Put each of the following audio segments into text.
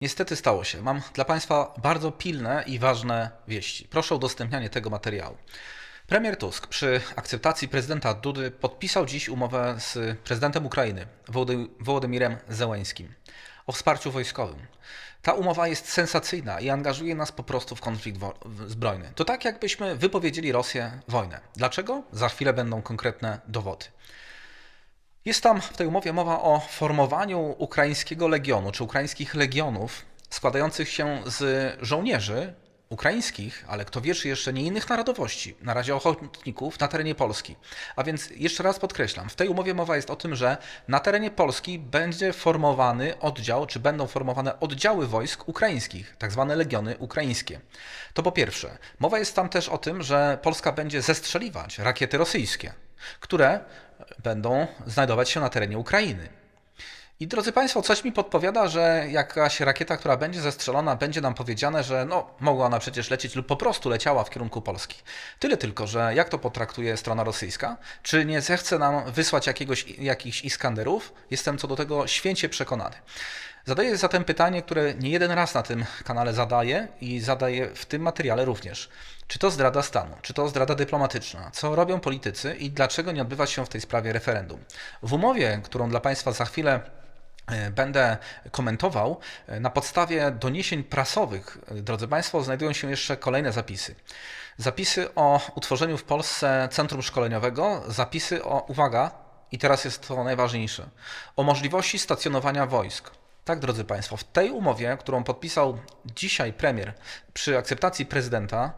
Niestety stało się. Mam dla Państwa bardzo pilne i ważne wieści. Proszę o udostępnianie tego materiału. Premier Tusk przy akceptacji prezydenta Dudy podpisał dziś umowę z prezydentem Ukrainy Wołody- Wołodymirem Zełeńskim o wsparciu wojskowym. Ta umowa jest sensacyjna i angażuje nas po prostu w konflikt zbrojny. To tak, jakbyśmy wypowiedzieli Rosję wojnę. Dlaczego? Za chwilę będą konkretne dowody. Jest tam w tej umowie mowa o formowaniu ukraińskiego legionu, czy ukraińskich legionów, składających się z żołnierzy ukraińskich, ale kto wie, czy jeszcze nie innych narodowości, na razie ochotników na terenie Polski. A więc jeszcze raz podkreślam, w tej umowie mowa jest o tym, że na terenie Polski będzie formowany oddział, czy będą formowane oddziały wojsk ukraińskich, tak zwane legiony ukraińskie. To po pierwsze. Mowa jest tam też o tym, że Polska będzie zestrzeliwać rakiety rosyjskie, które będą znajdować się na terenie Ukrainy. I drodzy Państwo, coś mi podpowiada, że jakaś rakieta, która będzie zestrzelona, będzie nam powiedziane, że no, mogła ona przecież lecieć lub po prostu leciała w kierunku Polski. Tyle tylko, że jak to potraktuje strona rosyjska? Czy nie zechce nam wysłać jakiegoś, jakichś Iskanderów? Jestem co do tego święcie przekonany. Zadaję zatem pytanie, które nie jeden raz na tym kanale zadaję i zadaję w tym materiale również. Czy to zdrada stanu? Czy to zdrada dyplomatyczna? Co robią politycy i dlaczego nie odbywa się w tej sprawie referendum? W umowie, którą dla Państwa za chwilę e, będę komentował, e, na podstawie doniesień prasowych, e, drodzy Państwo, znajdują się jeszcze kolejne zapisy. Zapisy o utworzeniu w Polsce centrum szkoleniowego, zapisy o, uwaga, i teraz jest to najważniejsze, o możliwości stacjonowania wojsk. Tak, drodzy Państwo, w tej umowie, którą podpisał dzisiaj premier przy akceptacji prezydenta,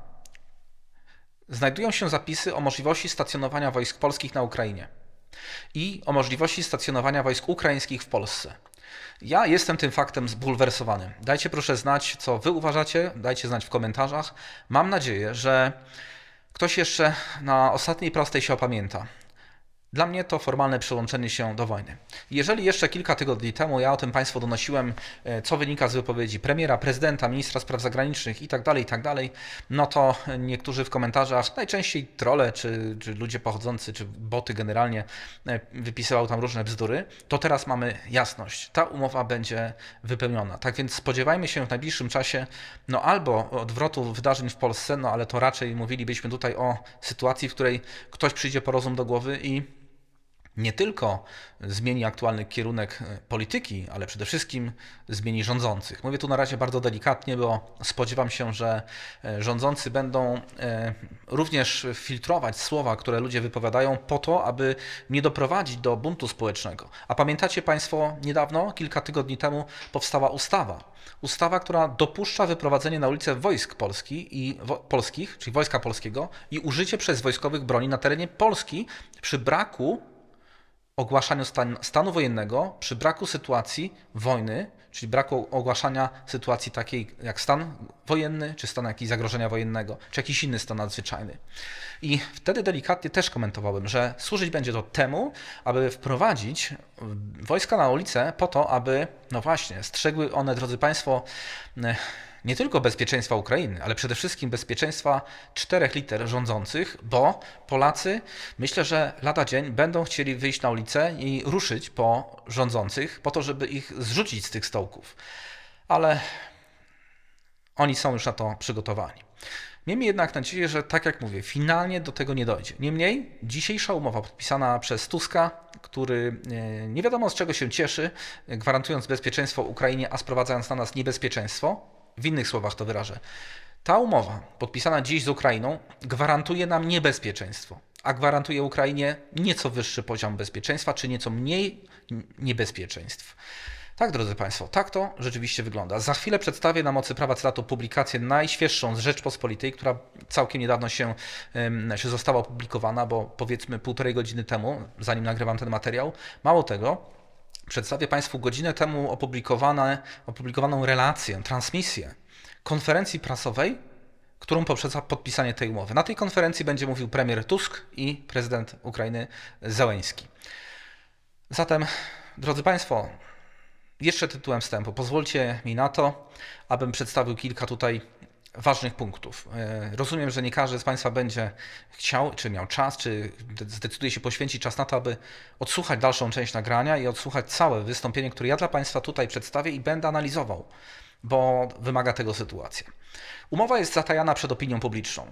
znajdują się zapisy o możliwości stacjonowania wojsk polskich na Ukrainie i o możliwości stacjonowania wojsk ukraińskich w Polsce. Ja jestem tym faktem zbulwersowany. Dajcie proszę znać, co Wy uważacie, dajcie znać w komentarzach. Mam nadzieję, że ktoś jeszcze na ostatniej prostej się opamięta. Dla mnie to formalne przyłączenie się do wojny. Jeżeli jeszcze kilka tygodni temu ja o tym Państwu donosiłem, e, co wynika z wypowiedzi premiera, prezydenta, ministra spraw zagranicznych itd., itd., no to niektórzy w komentarzach, najczęściej trole, czy, czy ludzie pochodzący, czy boty generalnie, e, wypisywał tam różne bzdury, to teraz mamy jasność. Ta umowa będzie wypełniona. Tak więc spodziewajmy się w najbliższym czasie, no albo odwrotu wydarzeń w Polsce, no ale to raczej mówilibyśmy tutaj o sytuacji, w której ktoś przyjdzie po rozum do głowy i nie tylko zmieni aktualny kierunek e, polityki, ale przede wszystkim zmieni rządzących. Mówię tu na razie bardzo delikatnie, bo spodziewam się, że e, rządzący będą e, również filtrować słowa, które ludzie wypowiadają, po to, aby nie doprowadzić do buntu społecznego. A pamiętacie Państwo, niedawno, kilka tygodni temu, powstała ustawa. Ustawa, która dopuszcza wyprowadzenie na ulicę wojsk Polski i, wo, polskich, czyli wojska polskiego, i użycie przez wojskowych broni na terenie Polski przy braku ogłaszaniu stan, stanu wojennego przy braku sytuacji wojny, czyli braku ogłaszania sytuacji takiej jak stan wojenny, czy stan jakiś zagrożenia wojennego, czy jakiś inny stan nadzwyczajny. I wtedy delikatnie też komentowałem, że służyć będzie to temu, aby wprowadzić wojska na ulicę po to, aby, no właśnie, strzegły one, drodzy Państwo, nie tylko bezpieczeństwa Ukrainy, ale przede wszystkim bezpieczeństwa czterech liter rządzących, bo Polacy myślę, że lada dzień będą chcieli wyjść na ulicę i ruszyć po rządzących, po to, żeby ich zrzucić z tych stołków. Ale oni są już na to przygotowani. Miejmy jednak nadzieję, że tak jak mówię, finalnie do tego nie dojdzie. Niemniej dzisiejsza umowa podpisana przez Tuska, który e, nie wiadomo z czego się cieszy, gwarantując bezpieczeństwo Ukrainie, a sprowadzając na nas niebezpieczeństwo, w innych słowach to wyrażę. Ta umowa, podpisana dziś z Ukrainą, gwarantuje nam niebezpieczeństwo, a gwarantuje Ukrainie nieco wyższy poziom bezpieczeństwa, czy nieco mniej niebezpieczeństw. Tak, drodzy Państwo, tak to rzeczywiście wygląda. Za chwilę przedstawię na mocy prawa cytatu publikację najświeższą z Rzeczpospolitej, która całkiem niedawno się, się została opublikowana, bo powiedzmy półtorej godziny temu, zanim nagrywam ten materiał. Mało tego, przedstawię Państwu godzinę temu opublikowane, opublikowaną relację, transmisję konferencji prasowej, którą poprzedza podpisanie tej umowy. Na tej konferencji będzie mówił premier Tusk i prezydent Ukrainy Zełeński. Zatem, drodzy Państwo, jeszcze tytułem wstępu, pozwólcie mi na to, abym przedstawił kilka tutaj ważnych punktów. E, Rozumiem, że nie każdy z Państwa będzie chciał, czy miał czas, czy zdecyduje się poświęcić czas na to, aby odsłuchać dalszą część nagrania i odsłuchać całe wystąpienie, które ja dla Państwa tutaj przedstawię i będę analizował. bo wymaga tego sytuacja. Umowa jest zatajana przed opinią publiczną.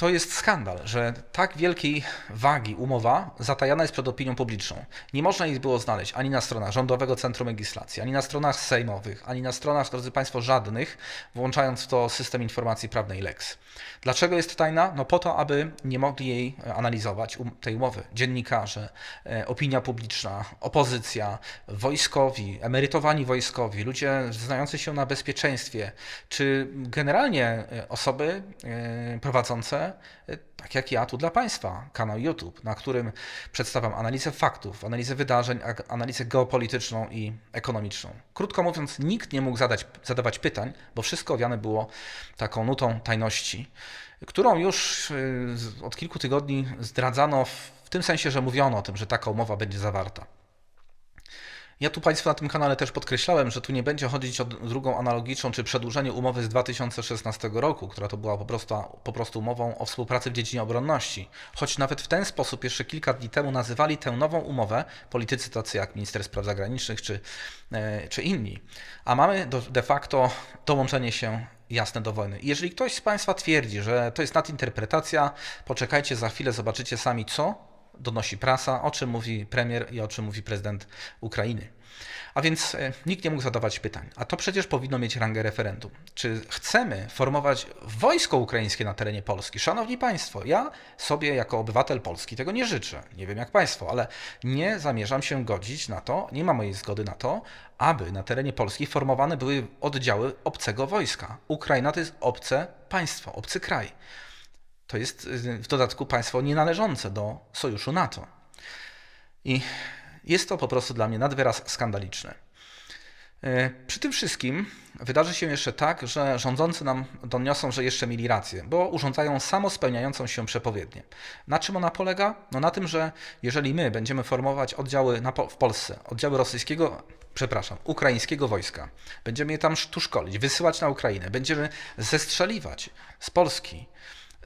To jest skandal, że tak wielkiej wagi umowa zatajana jest przed opinią publiczną. Nie można jej było znaleźć ani na stronach Rządowego Centrum Legislacji, ani na stronach sejmowych, ani na stronach, drodzy Państwo, żadnych, włączając w to system informacji prawnej Lex. Dlaczego jest tajna? No po to, aby nie mogli jej analizować, um, tej umowy, dziennikarze, e, opinia publiczna, opozycja, wojskowi, emerytowani wojskowi, ludzie znający się na bezpieczeństwie, czy generalnie e, osoby e, prowadzące, e, tak jak ja tu dla Państwa, kanał YouTube, na którym przedstawiam analizę faktów, analizę wydarzeń, analizę geopolityczną i ekonomiczną. Krótko mówiąc, nikt nie mógł zadać, zadawać pytań, bo wszystko owiane było taką nutą tajności, którą już z- od kilku tygodni zdradzano w tym sensie, że mówiono o tym, że taka umowa będzie zawarta. Ja tu Państwu na tym kanale też podkreślałem, że tu nie będzie chodzić o drugą analogiczną czy przedłużenie umowy z 2016 roku, która to była po prostu, po prostu umową o współpracy w dziedzinie obronności. Choć nawet w ten sposób jeszcze kilka dni temu nazywali tę nową umowę politycy tacy jak minister spraw zagranicznych czy, e, czy inni. A mamy do, de facto dołączenie się jasne do wojny. Jeżeli ktoś z Państwa twierdzi, że to jest nadinterpretacja, poczekajcie za chwilę, zobaczycie sami co donosi prasa, o czym mówi premier i o czym mówi prezydent Ukrainy. A więc e, nikt nie mógł zadawać pytań. A to przecież powinno mieć rangę referendum. Czy chcemy formować wojsko ukraińskie na terenie Polski? Szanowni Państwo, ja sobie jako obywatel Polski tego nie życzę. Nie wiem jak Państwo, ale nie zamierzam się godzić na to, nie ma mojej zgody na to, aby na terenie Polski formowane były oddziały obcego wojska. Ukraina to jest obce państwo, obcy kraj. To jest y, w dodatku państwo nienależące do sojuszu NATO. I jest to po prostu dla mnie nad wyraz skandaliczne. E, Przy tym wszystkim wydarzy się jeszcze tak, że rządzący nam doniosą, że jeszcze mieli rację, bo urządzają samospełniającą się przepowiednię. Na czym ona polega? No na tym, że jeżeli my będziemy formować oddziały w Polsce, oddziały rosyjskiego, przepraszam, ukraińskiego wojska, będziemy je tam tu szkolić, wysyłać na Ukrainę, będziemy zestrzeliwać z Polski,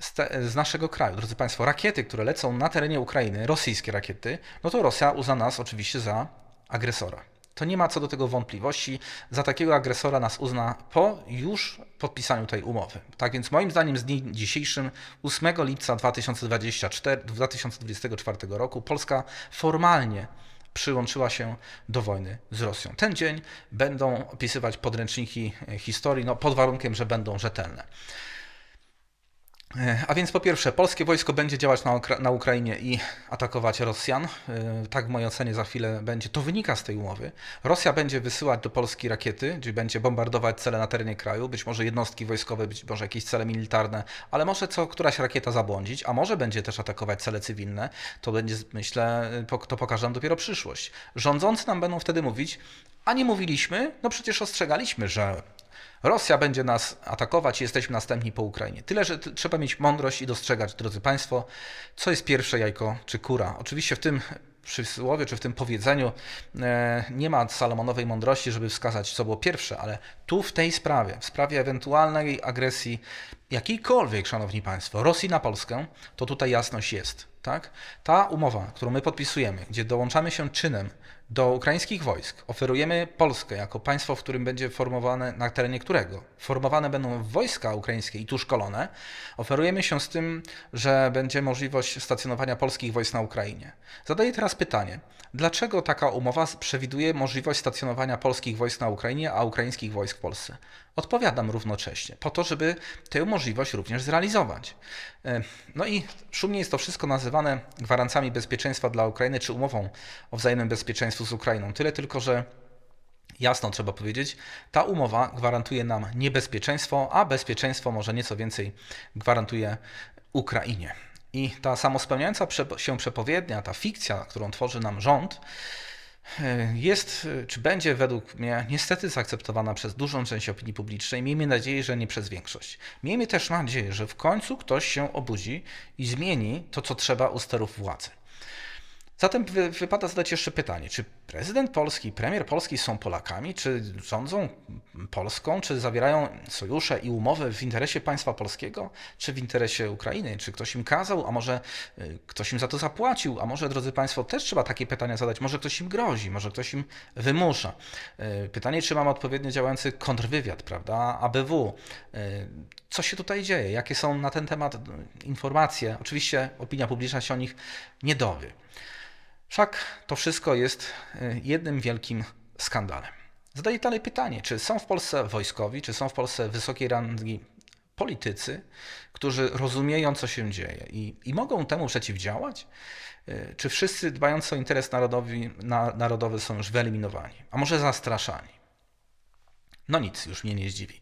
z, te, z naszego kraju, drodzy Państwo, rakiety, które lecą na terenie Ukrainy, rosyjskie rakiety, no to Rosja uzna nas oczywiście za agresora. To nie ma co do tego wątpliwości. Za takiego agresora nas uzna po już podpisaniu tej umowy. Tak więc moim zdaniem z dniem dzisiejszym, 8 lipca 2024, 2024 roku, Polska formalnie przyłączyła się do wojny z Rosją. Ten dzień będą opisywać podręczniki historii, no pod warunkiem, że będą rzetelne. E, A więc po pierwsze, polskie wojsko będzie działać na, Ukra- na Ukrainie i atakować Rosjan. E, Tak w mojej ocenie za chwilę będzie. To wynika z tej umowy. Rosja będzie wysyłać do Polski rakiety, czyli będzie bombardować cele na terenie kraju, być może jednostki wojskowe, być może jakieś cele militarne, ale może co któraś rakieta zabłądzić, a może będzie też atakować cele cywilne. To będzie, myślę, pok- to pokaże nam dopiero przyszłość. Rządzący nam będą wtedy mówić, a nie mówiliśmy, no przecież ostrzegaliśmy, że Rosja będzie nas atakować i jesteśmy następni po Ukrainie. Tyle, że trzeba mieć mądrość i dostrzegać, drodzy Państwo, co jest pierwsze jajko czy kura. Oczywiście w tym przysłowie czy w tym powiedzeniu e, nie ma salomonowej mądrości, żeby wskazać, co było pierwsze, ale tu w tej sprawie, w sprawie ewentualnej agresji jakiejkolwiek, Szanowni Państwo, Rosji na Polskę, to tutaj jasność jest. Tak? Ta umowa, którą my podpisujemy, gdzie dołączamy się czynem do ukraińskich wojsk, oferujemy Polskę jako państwo, w którym będzie formowane, na terenie którego formowane będą wojska ukraińskie i tu szkolone, oferujemy się z tym, że będzie możliwość stacjonowania polskich wojsk na Ukrainie. Zadaję teraz pytanie, dlaczego taka umowa przewiduje możliwość stacjonowania polskich wojsk na Ukrainie, a ukraińskich wojsk w Polsce? Odpowiadam równocześnie, po to, żeby tę możliwość również zrealizować. E, No i szumnie jest to wszystko nazywane gwarancjami bezpieczeństwa dla Ukrainy, czy umową o wzajemnym z Ukrainą. Tyle tylko, że jasno trzeba powiedzieć, ta umowa gwarantuje nam niebezpieczeństwo, a bezpieczeństwo może nieco więcej gwarantuje Ukrainie. I ta samospełniająca się przepowiednia, ta fikcja, którą tworzy nam rząd, e, jest, e, czy będzie według mnie niestety zaakceptowana przez dużą część opinii publicznej. Miejmy nadzieję, że nie przez większość. Miejmy też nadzieję, że w końcu ktoś się obudzi i zmieni to, co trzeba u sterów władzy. Zatem wy, wypada zadać jeszcze pytanie, czy prezydent Polski, premier Polski są Polakami? Czy rządzą Polską? Czy zawierają sojusze i umowy w interesie państwa polskiego? Czy w interesie Ukrainy? Czy ktoś im kazał? A może y, ktoś im za to zapłacił? A może, drodzy Państwo, też trzeba takie pytania zadać? Może ktoś im grozi? Może ktoś im wymusza? Y, Pytanie, czy mamy odpowiednio działający kontrwywiad, prawda? ABW. Y, Co się tutaj dzieje? Jakie są na ten temat informacje? Oczywiście opinia publiczna się o nich nie dowie. Wszak to wszystko jest y, jednym wielkim skandalem. Zadaję dalej pytanie, czy są w Polsce wojskowi, czy są w Polsce wysokiej rangi politycy, którzy rozumieją, co się dzieje i, i mogą temu przeciwdziałać? Y, Czy wszyscy dbający o interes narodowy, na, narodowy są już wyeliminowani, a może zastraszani? No nic, już mnie nie zdziwi.